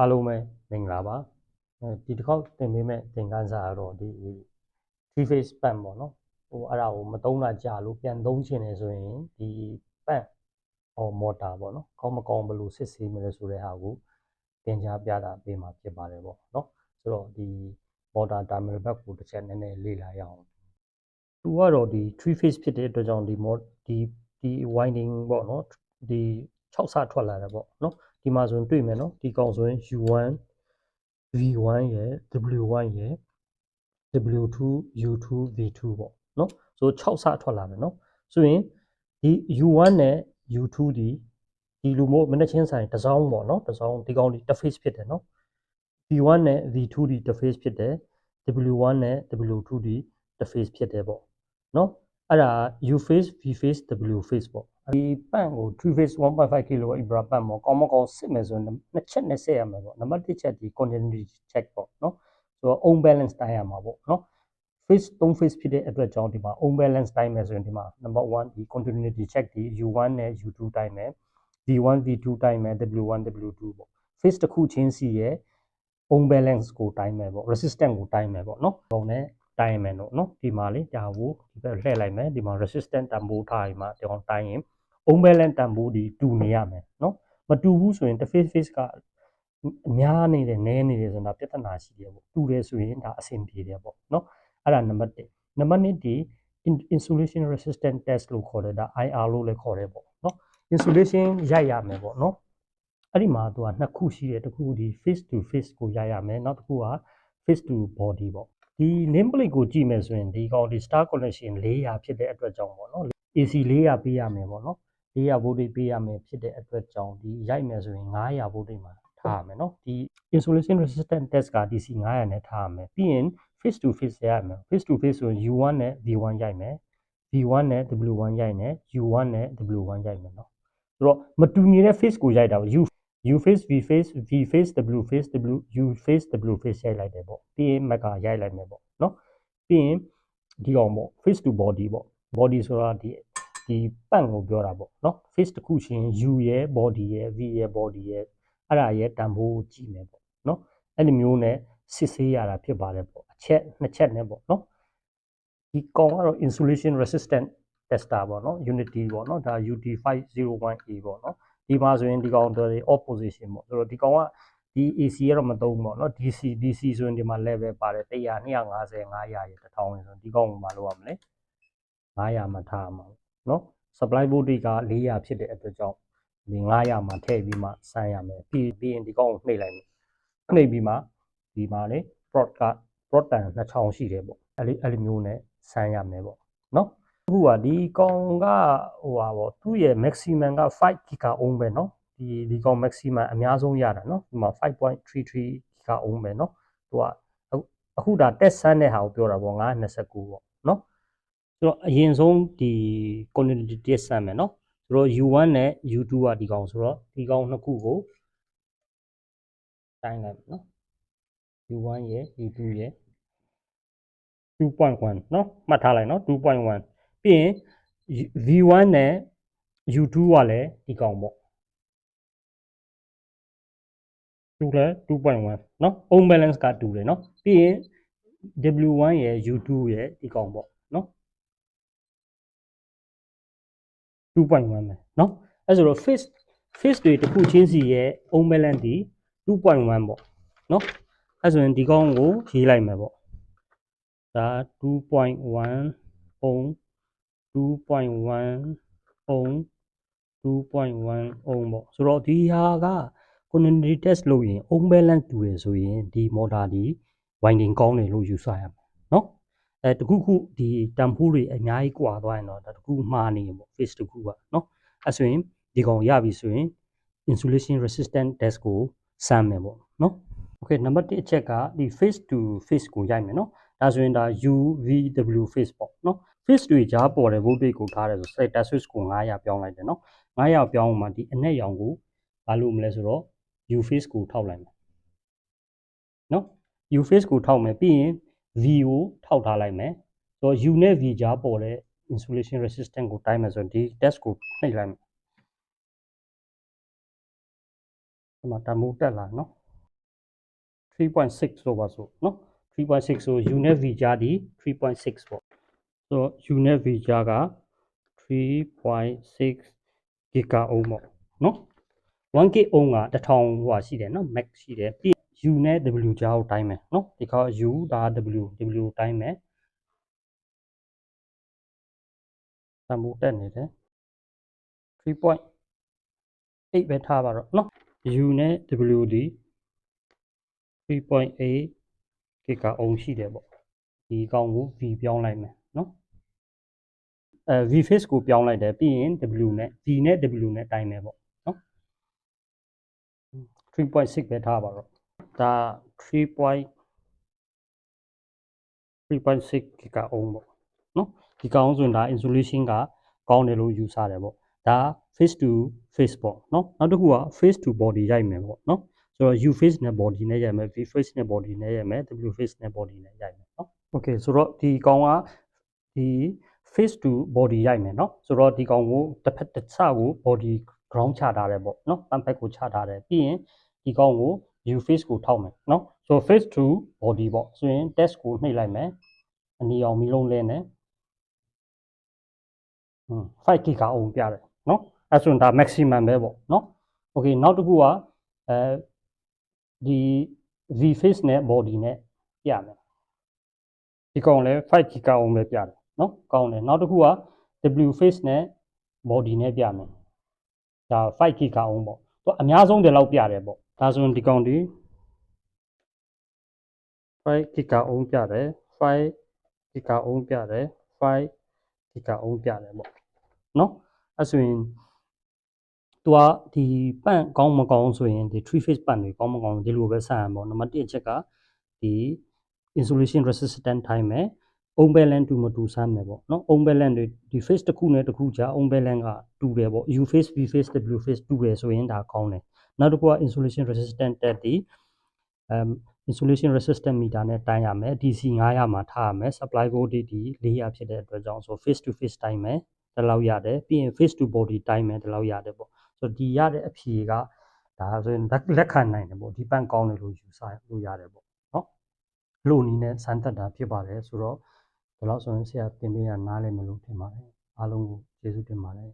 အားလုံးပဲမင်္ဂလာပါအဲဒီတစ်ခေါက်သင်ပေးမဲ့သင်ခန်းစာကတော့ဒီ three phase pan ပေါ့နော်ဟိုအဲ့ဒါကိုမသုံးတာကြာလို့ပြန်သုံးချင်တယ်ဆိုရင်ဒီ pan ဟော motor ပေါ့နော်ကောင်းမကောင်းဘယ်လိုစစ်ဆေးမလဲဆိုတဲ့ဟာကိုသင်ကြားပြတာပေးမှာဖြစ်ပါတယ်ပေါ့နော်ဆိုတော့ဒီ motor terminal ဘက်ကိုတစ်ချက်နည်းနည်းလေ့လာရအောင်သူကတော့ဒီ three phase ဖြစ်တဲ့အတွက်ကြောင့်ဒီ mod ဒီဒီ winding ပေါ့နော်ဒီ6ဆထွက်လာတယ်ပေါ့နော် ဒီမှာဆိုရင်တွေ့မယ်နော်ဒီကောင်ဆိုရင် U1 V1 ရယ် W1 ရယ် W2 U2 V2 ပေါ့နော်ဆို6ဆထွက်လာမယ်နော်ဆိုရင်ဒီ U1 နဲ့ U2 ဒီဒီလိုမျိုးမနေ့ချင်းဆိုင်တစ်စောင်းပေါ့နော်တစ်စောင်းဒီကောင်ဒီတစ် face ဖြစ်တယ်နော် V1 နဲ့ V2 ဒီတစ် face ဖြစ်တယ် W1 နဲ့ W2 ဒီတစ် face ဖြစ်တယ်ပေါ့နော်အဲ့ဒါ U face V face W face ပေါ့ ဒီပန့်ကို3 face 1.5 kilo ibra ပန့်ပေါ့ကောင်းမကောင်းစစ်မယ်ဆိုရင်နှစ်ချက်နဲ့ဆက်ရမှာပေါ့နံပါတ်1ချက်ဒီ continuity check ပေါ့နော်ဆိုတော့ own balance တိုင်းရမှာပေါ့နော် face 3 face ဖြစ်တဲ့အတွက်ကြောင့်ဒီမှာ own balance တိုင်းမယ်ဆိုရင်ဒီမှာ number 1ဒီ continuity check ဒီ U1 နဲ့ U2 တိုင်းမယ် V1 V2 တိုင်းမယ် W1 W2 ပေါ့ face တစ်ခုချင်းစီရဲ့ own balance ကိုတိုင်းမယ်ပေါ့ resistance ကိုတိုင်းမယ်ပေါ့နော်။ပုံနဲ့တိုင်းမယ်လို့နော်ဒီမှာလေဒါကိုဒီဘက်လှည့်လိုက်မယ်ဒီမှာ resistance တန်ဖိုးထားရင်မှာတောင်းတိုင်းရင် own balance တန်ဖိုးဒီတူနေရမယ်နော်မတူဘူးဆိုရင် the face face ကအများနေတယ်နည်းနေတယ်ဆိုတာပြဿနာရှိတယ်ပေါ့တူတယ်ဆိုရင်ဒါအဆင်ပြေတယ်ပေါ့နော်အဲ့ဒါနံပါတ်1နံပါတ်2ဒီ insulation resistant test လို့ခေါ်တယ်ဒါ IR လို့လည်းခေါ်တယ်ပေါ့နော် insulation ရိုက်ရမယ်ပေါ့နော်အဲ့ဒီမှာသူကနှစ်ခုရှိတယ်တစ်ခုဒီ face to face ကိုရိုက်ရမယ်နောက်တစ်ခုက face to body ပေါ့ဒီ name plate ကိုကြည့်မယ်ဆိုရင်ဒီကောင်ဒီ star connection 400ဖြစ်တဲ့အတွက်ကြောင့်ပေါ့နော် AC 400ပေးရမယ်ပေါ့နော် 400 voltage ပေးရမယ်ဖြစ်တဲ့အတွက်ကြောင့်ဒီရိုက်မယ်ဆိုရင်900 voltage မှာထားရမယ်နော်ဒီ insulation resistant test က DC 900နဲ့ထားရမယ်ပြီးရင် face to face ရရမယ် face to face ဆိုရင် U1 နဲ့ V1 ရိုက်မယ် V1 နဲ့ W1 ရိုက်မယ် U1 နဲ့ W1 ရိုက်မယ်နော်ဆိုတော့မတူညီတဲ့ face ကိုရိုက်တာ U U face V face V face W face W U face W face ရိုက်လိုက်တယ်ပေါ့ပြီးရင် Mac ကရိုက်လိုက်မယ်ပေါ့နော်ပြီးရင်ဒီကောင်ပေါ့ face to body ပေါ့ body ဆိုတာဒီ ဒီပန့်ကိုပြောတာပေါ့နော် face တစ်ခုချင်း U ရဲ့ body ရဲ့ V ရဲ့ body ရဲ့အဲ့ဒါရဲ့တန်ဖိုးကိုကြည့်မယ်ပေါ့နော်အဲ့ဒီမျိုးနဲ့စစ်ဆေးရတာဖြစ်ပါတယ်ပေါ့အချက်နှစ်ချက်နဲ့ပေါ့နော်ဒီကောင်ကတော့ insulation resistant tester ပေါ့နော် unity ပေါ့နော်ဒါ UT501A ပေါ့နော်ဒီမှာဆိုရင်ဒီကောင်တွေ opposition ပေါ့ဆိုတော့ဒီကောင်ကဒီ AC ကတော့မသုံးပေါ့နော် DC DC ဆိုရင်ဒီမှာ level ပါတယ်100 250 900ရေ1000ရေဆိုဒီကောင်ကိုမလုပ်ရမလဲ900မှာထားမှာ နော် supply voltage က400ဖြစ်တဲ့အတွက်ကြောင့်ဒီ900မှာထည့်ပြီးမှစမ်းရမယ်ပြီးပြီးရင်ဒီကောင်ကိုနှိပ်လိုက်မယ်နှိပ်ပြီးမှဒီမှာလေ prod က prod တန်2000ရှိတယ်ပေါ့အဲ့ဒီအဲ့ဒီမျိုးနဲ့စမ်းရမယ်ပေါ့နော်အခုကဒီကောင်ကဟိုပါပေါ့သူ့ရဲ့ maximum က5 giga ohm ပဲเนาะဒီဒီကောင် maximum အများဆုံးရတာเนาะဒီမှာ5.33 giga ohm ပဲเนาะသူကအခုဒါ test ဆန်းတဲ့ဟာကိုပြောတာပေါ့ငါ29ပေါ့เนาะ ဆိုတော့အရင်ဆုံးဒီ quantity test ဆန်းမယ်เนาะဆိုတော့ U1 နဲ့ U2 ကဒီကောင်ဆိုတော့ဒီကောင်နှစ်ခုကိုတိုင်းလိုက်เนาะ U1 ရယ် U2 ရယ်2.1เนาะမှတ်ထားလိုက်เนาะ2.1ပြီးရင် V1 နဲ့ U2 ကလည်းဒီကောင်ပေါ့တူလည်း2.1เนาะ own balance ကတူတယ်เนาะပြီးရင် W1 ရယ် U2 ရယ်ဒီကောင်ပေါ့เนาะ 2.1ပဲเนาะအဲဆိုတော့ face face တွေတစ်ခုချင်းစီရဲ့ own balance ဒီ2.1ပေါ့เนาะအဲဆိုရင်ဒီကောင်ကိုရေးလိုက်မယ်ပေါ့ဒါ2.1 ohm 2.1 ohm 2.1 ohm ပေါ့ဆိုတော့ဒီဟာက continuity test လုပ်ရင် ohm balance တူတယ်ဆိုရင်ဒီ motor ဒီ winding ကောင်းတယ်လို့ယူဆရမယ်เนาะ အဲတခုခုဒီတန်ဖိုးတွေအများကြီးကွာသွားရင်တော့ဒါတခုမှားနေရပေါ့ face တခုကเนาะအဲဆိုရင်ဒီကောင်ရပြီဆိုရင် insulation resistant test ကိုစမ်းမယ်ပေါ့เนาะ okay နံပါတ်1အချက်ကဒီ face to face ကိုရိုက်မယ်เนาะဒါဆိုရင်ဒါ UVW face ပေါ့เนาะ face တွေကြားပေါ်တဲ့ voltage ကိုထားတယ်ဆို sector switch ကို900ပြောင်းလိုက်တယ်เนาะ900ပြောင်းမှဒီအနက်ရောင်ကိုဘာလို့မလဲဆိုတော့ U face ကိုထောက်လိုက်မယ်เนาะ U face ကိုထောက်မယ်ပြီးရင် V ကိုထောက်ထားလိုက်မယ်။ဆိုတော့ U နဲ့ V ကြားပေါ်တဲ့ insulation resistance ကိုတိုင်းမယ်ဆိုရင်ဒီ test ကိုနှိပ်လိုက်မယ်။ဒီမှာတမိုးတက်လာနော်။3.6ဆိုပါဆိုနော်။3.6ဆို U နဲ့ V ကြားဒီ3.6ပေါ့။ဆိုတော့ U နဲ့ V ကြားက3.6 giga ohm ပေါ့နော် 1k ohm က1000ဟိုရှိတယ်နော် max ရှိတယ်ပြီး u နဲ့ w ကြားကိုတိုင်းမယ်နော်ဒီခါ u ဒါ w w ကိုတိုင်းမယ်တမိုးတက်နေတယ်3.8ပဲထားပါတော့နော် u နဲ့ w ဒီ3.8 gig အောင်ရှိတယ်ပေါ့ဒီကောင်ကို v ပြောင်းလိုက်မယ်နော်အဲ v face ကိုပြောင်းလိုက်တယ်ပြီးရင် w နဲ့ v နဲ့ w နဲ့တိုင်းမယ်ပေါ့နော်3.6ပဲထားပါတော့ ဒါ 3. 3.6 giga ohm ပေါ့နော်ဒီကောင်ဆိုရင်ဒါ insulation ကကောင်းတယ်လို့ယူဆတယ်ပေါ့ဒါ face to face ပေါ့နော်နောက်တစ်ခုက face to body ရိုက်မယ်ပေါ့နော်ဆိုတော့ u face နဲ့ body နဲ့ရိုက်မယ် v face နဲ့ body နဲ့ရိုက်မယ် w face နဲ့ body နဲ့ရိုက်မယ်နော် okay ဆိုတော့ဒီကောင်ကဒီ face to body ရိုက်မယ်နော်ဆိုတော့ဒီကောင်ကိုတစ်ဖက်တစ်ခြားကို body ground ချထားတယ်ပေါ့နော်ပန်းဖက်ကိုချထားတယ်ပြီးရင်ဒီကောင်ကို view face ကိုထောက်မယ်နော် so face to body ပေါ့ဆိုရင် text ကိုနှိပ်လိုက်မယ်အနီအောင်မီလုံးလဲနဲ့ဟွန်း 5G ကအောင်ပြတယ်နော်အဲ့ဆိုရင်ဒါ maximum ပဲပေါ့နော် okay နောက်တစ်ခုကအဲဒီ v face နဲ့ body နဲ့ပြမယ်ဒီကောင်လည်း 5G ကအောင်ပဲပြတယ်နော်ကောင်းတယ်နောက်တစ်ခုက w face နဲ့ body နဲ့ပြမယ်ဒါ 5G ကအောင်ပေါ့သူအများဆုံးတယ်လောက်ပြတယ်ပေါ့ ဒါဆိုရင်ဒီကောင်ဒီ5 gig အုံးပြတယ်5 gig အုံးပြတယ်5 gig အုံးပြတယ်ပေါ့နော်အဲ့ဆိုရင်သူကဒီပန့်ကောင်းမကောင်းဆိုရင်ဒီ three phase ပန့်တွေကောင်းမကောင်းဒီလိုပဲဆက်ရမှာပေါ့နံပါတ်1အချက်ကဒီ insulation resistant တိုင်းမယ် ohm balance တူမတူစမ်းမယ်ပေါ့နော် ohm balance တွေဒီ face တစ်ခုနဲ့တစ်ခုကြာ ohm balance ကတူတယ်ပေါ့ u face v face w face တူတယ်ဆိုရင်ဒါကောင်းတယ်နောက်တစ်ခုက insulation resistant တက်ဒီ um insulation resistant meter နဲ့တိုင်းရမယ် DC 900မှာထားရမယ် supply voltage ဒီ400ဖြစ်တဲ့အတွက်ကြောင့်ဆို face to face တိုင်းမယ်ဒီလောက်ရတယ်ပြီးရင် face to body တိုင်းမယ်ဒီလောက်ရတယ်ပေါ့ဆိုတော့ဒီရတဲ့အဖြေကဒါဆိုရင်လက်ခံနိုင်တယ်ပေါ့ဒီပန့်ကောင်းတယ်လို့ယူဆလို့ရတယ်ပေါ့နော်လို့နီးနဲ့စမ်းသက်တာဖြစ်ပါတယ်ဆိုတော့ ဒီလောက်ဆိုရင်ဆရာတင်ပေးတာနားလည်မလို့ထင်ပါတယ်အားလုံးကိုကျေးဇူးတင်ပါတယ်